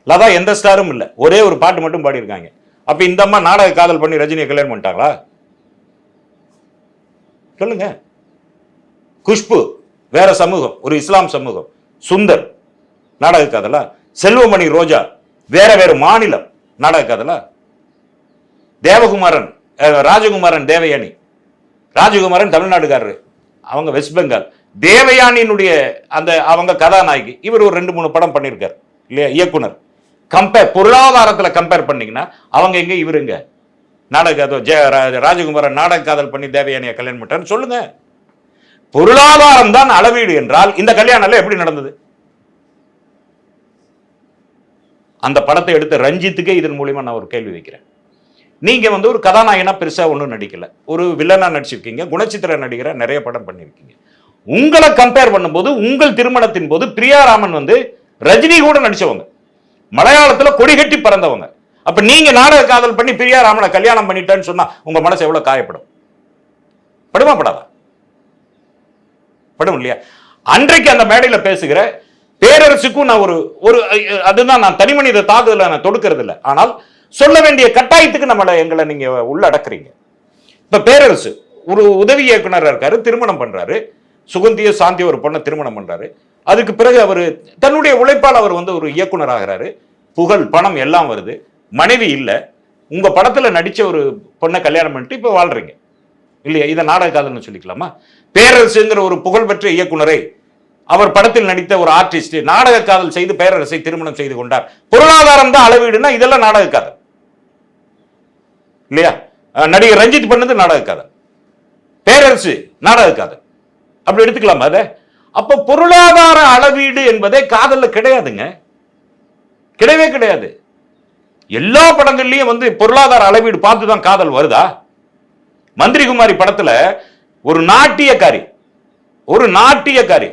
S1: லதா எந்த ஸ்டாரும் இல்லை. ஒரே ஒரு பாட்டு மட்டும் பாடியிருக்காங்க. அப்போ இந்த அம்மா நாடக காதல் பண்ணி ரஜினியை கல்யாணம் பண்ணிட்டாங்களா? சொல்லுங்க. குஷ்பு வேற சமூகம் ஒரு இஸ்லாம் சமூகம் சுந்தர் நாடக காதலா? செல்வமணி ரோஜா வேற வேற மாநிலம் நாடக காதலா? தேவகுமாரன் ராஜகுமாரன் தேவயானி. ராஜகுமாரன் தமிழ்நாடுக்காரரு அவங்க வெஸ்ட் பெங்கால். தேவயானியினுடைய அந்த அவங்க கதாநாயகி இவர் ஒரு ரெண்டு மூணு படம் பண்ணியிருக்கார் இல்லையா? இயக்குனர். கம்பேர் பொருளாதாரத்தில் கம்பேர் பண்ணிங்கன்னா அவங்க எங்க இவருங்க? நாடக ஜெய ரா- ராஜகுமாரன் நாடக காதல் பண்ணி தேவயானியை கல்யாணம் பண்ணிட்டான்னு சொல்லுங்க. பொருளாதாரம் தான் அளவீடு என்றால் இந்த கல்யாணம் எப்படி நடந்தது? அந்த படத்தை எடுத்த ரஞ்சித்துக்கே இதன் மூலியமா நான் ஒரு கேள்வி வைக்கிறேன். நீங்க வந்து ஒரு கதாநாயகனா பெருசா ஒன்றும் நடிக்கல. ஒரு வில்லனா நடிச்சிருக்கீங்க குணச்சித்திர நடிகரா நிறைய படம் பண்ணியிருக்கீங்க. உங்களை கம்பேர் பண்ணும்போது உங்கள் திருமணத்தின் போது பிரியாராமன் வந்து ரஜினி கூட நடிச்சவங்க. மலையாளத்துல கொடிகட்டி பறந்தவங்க. அப்ப நீங்க நாடக காதல் பண்ணி பிரியா ராமனை கல்யாணம் பண்ணிட்டேன்னு சொன்னா உங்க மனசு எவ்வளவு காயப்படும்? படுமா படாதா? படும் இல்லையா? அன்றைக்கு அந்த மேடையில பேசுகிற பேரரசுக்கும் நான் ஒரு ஒரு அதுதான் நான் தனி மனித தாக்குதல நான் தொடுக்கிறது இல்லை. ஆனால் சொல்ல வேண்டிய கட்டாயத்துக்கு நம்மளை எங்களை நீங்க உள்ளடக்குறீங்க. இப்ப பேரரசு ஒரு உதவி இயக்குனராக இருக்காரு திருமணம் பண்றாரு. சுகந்திய சாந்தி ஒரு பொண்ணை திருமணம் பண்றாரு. அதுக்கு பிறகு அவர் தன்னுடைய உழைப்பால் அவர் வந்து ஒரு இயக்குனர் ஆகிறாரு. புகழ் பணம் எல்லாம் வருது. மனைவி இல்லை. உங்க படத்துல நடிச்ச ஒரு பொண்ணை கல்யாணம் பண்ணிட்டு இப்போ வாழ்றீங்க. இல்லையா? இதை நாடக காதல்னு சொல்லிக்கலாமா? பேரரசுங்கிற ஒரு புகழ்பெற்ற இயக்குனரை அவர் படத்தில் நடித்த ஒரு ஆர்டிஸ்ட் நாடக காதல் செய்து பேரரசை திருமணம் செய்து கொண்டார். பொருளாதாரம் தான் அளவீடுனா இதெல்லாம் நாடக காதல் இல்லையா நடிகர் ரஞ்சித் பண்ணது நாடக காதல் பேரரசு நாடக காதல் அப்படி எடுத்துக்கலாமா அதை? அப்ப பொருளாதார அளவீடு என்பதே காதல்ல கிடையாதுங்க. கிடையவே கிடையாது. எல்லா படங்கள்லயும் வந்து பொருளாதார அளவீடு பார்த்து தான் காதல் வருதா? மந்திரிகுமாரி படத்துல ஒரு நாட்டியக்காரி ஒரு நாட்டியக்காரி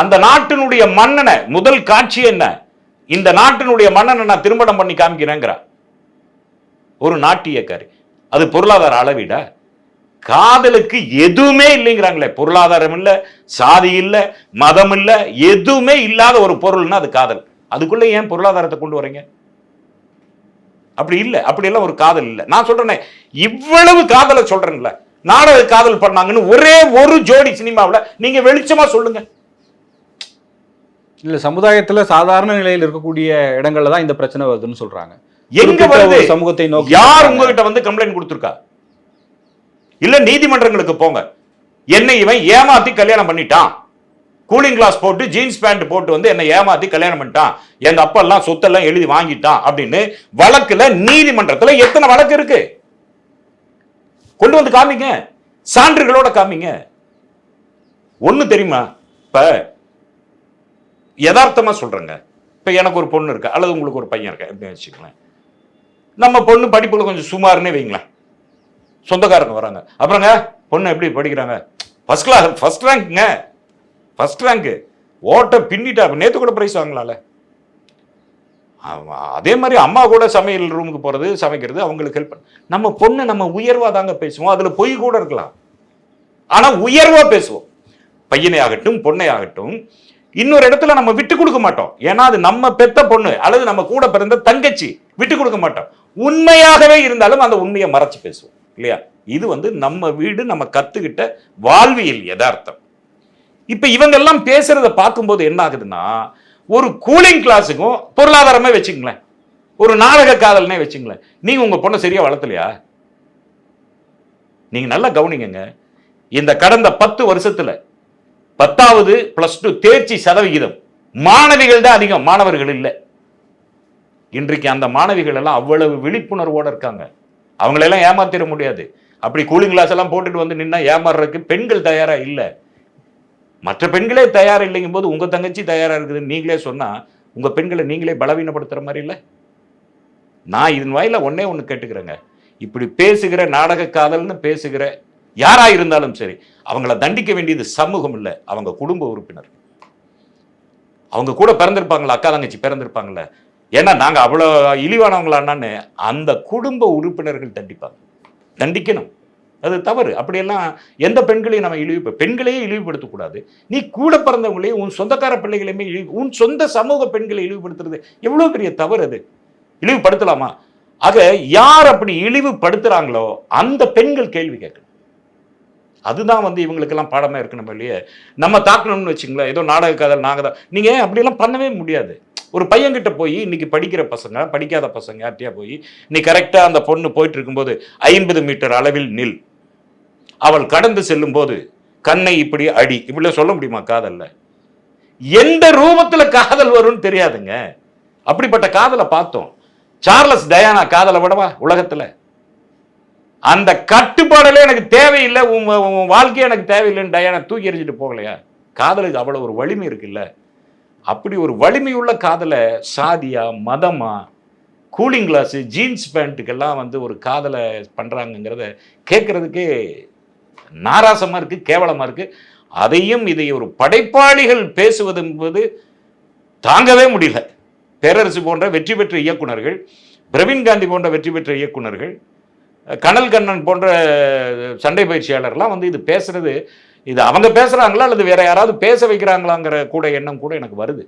S1: அந்த நாட்டினுடைய மன்னனை முதல் காட்சி என்ன? இந்த நாட்டினுடைய மன்னனை நான் திருமணம் பண்ணி காமிக்கிறேங்கிறா. ஒரு நாட்டியக்காரி. அது பொருளாதார அளவீடா? காதலுக்கு எதுவுமே இல்லைங்கிறாங்களே. பொருளாதாரம் இல்லை சாதி இல்லை மதம் இல்லை எதுவுமே இல்லாத ஒரு பொருள்னா அது காதல். அதுக்குள்ள ஏன் பொருளாதாரத்தை கொண்டு வரீங்க? அப்படி இல்லை அப்படி எல்லாம் ஒரு காதல் இல்லை. நான் சொல்றேனே இவ்வளவு காதலை சொல்றேன்ல. நாடக காதல் பண்ணாங்கன்னு ஒரே ஒரு ஜோடி சினிமாவில் நீங்க வெளிச்சமா சொல்லுங்க.
S2: இல்ல சமுதாயத்துல சாதாரண நிலையில் இருக்கக்கூடிய இடங்கள்ல தான் இந்த பிரச்சனை வருதுன்னு சொல்றாங்க.
S1: எங்க வருது?
S2: சமூகத்தை நோக்கி
S1: யார். உங்ககிட்ட வந்து கம்ப்ளைண்ட் கொடுத்துருக்கா? இல்ல நீதிமன்றங்களுக்கு போங்க. என்னை இவன் ஏமாத்தி கல்யாணம் பண்ணிட்டான். கூலிங் கிளாஸ் போட்டு ஜீன்ஸ் பேண்ட் போட்டு வந்து என்னை ஏமாத்தி கல்யாணம் பண்ணிட்டான். எங்க அப்பா எல்லாம் சொத்தெல்லாம் எழுதி வாங்கிட்டான் அப்படின்னு வழக்குல நீதிமன்றத்துல எத்தனை வழக்கு இருக்கு? கொண்டு வந்து காமிங்க. சான்றுகளோட காமிங்க. ஒண்ணு தெரியுமா? இப்ப யதார்த்தமா சொல்றேங்க. இப்ப எனக்கு ஒரு பொண்ணு இருக்கு அல்லது உங்களுக்கு ஒரு பையன் இருக்கு அப்படின்னு வச்சுக்கலாம் நம்ம பொண்ணு படிப்புல கொஞ்சம் சுமார்னே வைங்களேன். சொந்தக்காரங்க வராங்க. அப்புறங்க பொண்ணு எப்படி படிக்கிறாங்க? ஃபர்ஸ்ட் கிளாஸ் ஃபர்ஸ்ட் ரேங்க்ங்க ஃபர்ஸ்ட் ரேங்க்கு ஓட்டை பின்னிட்டா நேற்று கூட ப்ரைஸ் வாங்கலாம்ல. அதே மாதிரி அம்மா கூட சமையல் ரூமுக்கு போகிறது சமைக்கிறது அவங்களுக்கு ஹெல்ப் நம்ம பொண்ணு நம்ம உயர்வாக தாங்க பேசுவோம். அதில் பொய் கூட இருக்கலாம். ஆனால் உயர்வாக பேசுவோம். பையனை ஆகட்டும் பொண்ணை ஆகட்டும் இன்னொரு இடத்துல நம்ம விட்டு கொடுக்க மாட்டோம். ஏன்னா அது நம்ம பெத்த பொண்ணு அல்லது நம்ம கூட பிறந்த தங்கச்சி விட்டு கொடுக்க மாட்டோம். உண்மையாகவே இருந்தாலும் அந்த உண்மையை மறைச்சு பேசுவோம். இல்லையா? இது வந்து நம்ம வீடு நம்ம கத்துக்கிட்ட வாழ்வியல் யதார்த்தம். இப்ப இவங்க எல்லாம் பேசுறத பார்க்கும்போது என்ன ஆகுதுன்னா ஒரு கூலிங் கிளாஸுக்கும் பொருளாதாரமே வச்சுங்களேன் ஒரு நாடக காதல்னே வச்சுங்களேன் நீங்க உங்க பொண்ணை சரியா வளர்த்தலையா? நீங்க நல்லா கவனிங்க இந்த கடந்த பத்து வருஷத்துல பத்தாவது பிளஸ் டூ தேர்ச்சி சதவிகிதம் மாணவிகள் தான் அதிகம் மாணவர்கள் இல்லை. இன்றைக்கு அந்த மாணவிகள் எல்லாம் அவ்வளவு விழிப்புணர்வோட இருக்காங்க. அவங்களெல்லாம் ஏமாத்திட முடியாது. அப்படி கூலிங் கிளாஸ் எல்லாம் போட்டுட்டு வந்து நின்னா ஏமாறுறதுக்கு பெண்கள் தயாரா இல்லை. மற்ற பெண்களே தயார் இல்லைங்கும் போது உங்கள் தங்கச்சி தயாராக இருக்குதுன்னு நீங்களே சொன்னால் உங்கள் பெண்களை நீங்களே பலவீனப்படுத்துகிற மாதிரி இல்லை? நான் இதன் வாயில் ஒன்றே ஒன்று கேட்டுக்கிறேங்க. இப்படி பேசுகிற நாடக காதல்னு பேசுகிற யாராக இருந்தாலும் சரி அவங்கள தண்டிக்க வேண்டியது சமூகம் இல்லை அவங்க குடும்ப உறுப்பினர். அவங்க கூட பிறந்திருப்பாங்களா அக்கா தங்கச்சி பிறந்திருப்பாங்களே ஏன்னா நாங்கள் அவ்வளோ இழிவானவங்களான்னு அந்த குடும்ப உறுப்பினர்கள் தண்டிப்பாங்க. தண்டிக்கணும். அது தவறு. அப்படியெல்லாம் எந்த பெண்களையும் நம்ம இழிவு பெண்களையே இழிவுபடுத்தக்கூடாது. நீ கூட பிறந்தவங்களையும் உன் சொந்தக்கார பிள்ளைகளையுமே இழிவு உன் சொந்த சமூக பெண்களை இழிவுபடுத்துறது எவ்வளோ பெரிய தவறு அது. இழிவுபடுத்தலாமா? ஆக யார் அப்படி இழிவுபடுத்துறாங்களோ அந்த பெண்கள் கேள்வி கேட்கணும். அதுதான் வந்து இவங்களுக்கெல்லாம் பாடமா இருக்கணும் இல்லையே. நம்ம தாக்கணும்னு வச்சுங்களேன் ஏதோ நாடக காதல் நாங்க தான் நீங்கள் அப்படியெல்லாம் பண்ணவே முடியாது. ஒரு பையன்கிட்ட போய் இன்னைக்கு படிக்கிற பசங்க படிக்காத பசங்க யார்கிட்டயா போய் நீ கரெக்டாக அந்த பொண்ணு போயிட்டு இருக்கும்போது ஐம்பது மீட்டர் அளவில் நில். அவள் கடந்து செல்லும் போது கண்ணை இப்படி அடி. இப்படிலாம் சொல்ல முடியுமா? காதல்ல. எந்த ரூபத்துல காதல் வரும்னு தெரியாதுங்க. அப்படிப்பட்ட காதலை பார்த்தோம். சார்லஸ் டயானா காதலை விடவா உலகத்துல? அந்த கட்டுப்பாடுல எனக்கு தேவையில்லை. உன் உன் வாழ்க்கையே எனக்கு தேவையில்லைன்னு டயானா தூக்கி எறிஞ்சிட்டு போகலையா? காதலுக்கு அவ்வளோ ஒரு வலிமை இருக்குல்ல? அப்படி ஒரு வலிமையுள்ள காதலை சாதியா மதமா கூலிங் கிளாஸு ஜீன்ஸ் பேண்ட்டுக்கெல்லாம் வந்து ஒரு காதலை பண்ணுறாங்கங்கிறத கேட்குறதுக்கே நாராசமாக இருக்குது கேவலமாக இருக்குது அதையும் இதை ஒரு படைப்பாளிகள் பேசுவது என்பது தாங்கவே முடியல. பேரரசு போன்ற வெற்றி பெற்ற இயக்குனர்கள் பிரவீன் காந்தி போன்ற வெற்றி பெற்ற இயக்குனர்கள் கனல் கண்ணன் போன்ற சண்டை பயிற்சியாளர்லாம் வந்து இது பேசுறது இது அவங்க பேசுகிறாங்களா அல்லது வேற யாராவது பேச வைக்கிறாங்களாங்கிற கூட எண்ணம் கூட எனக்கு வருது.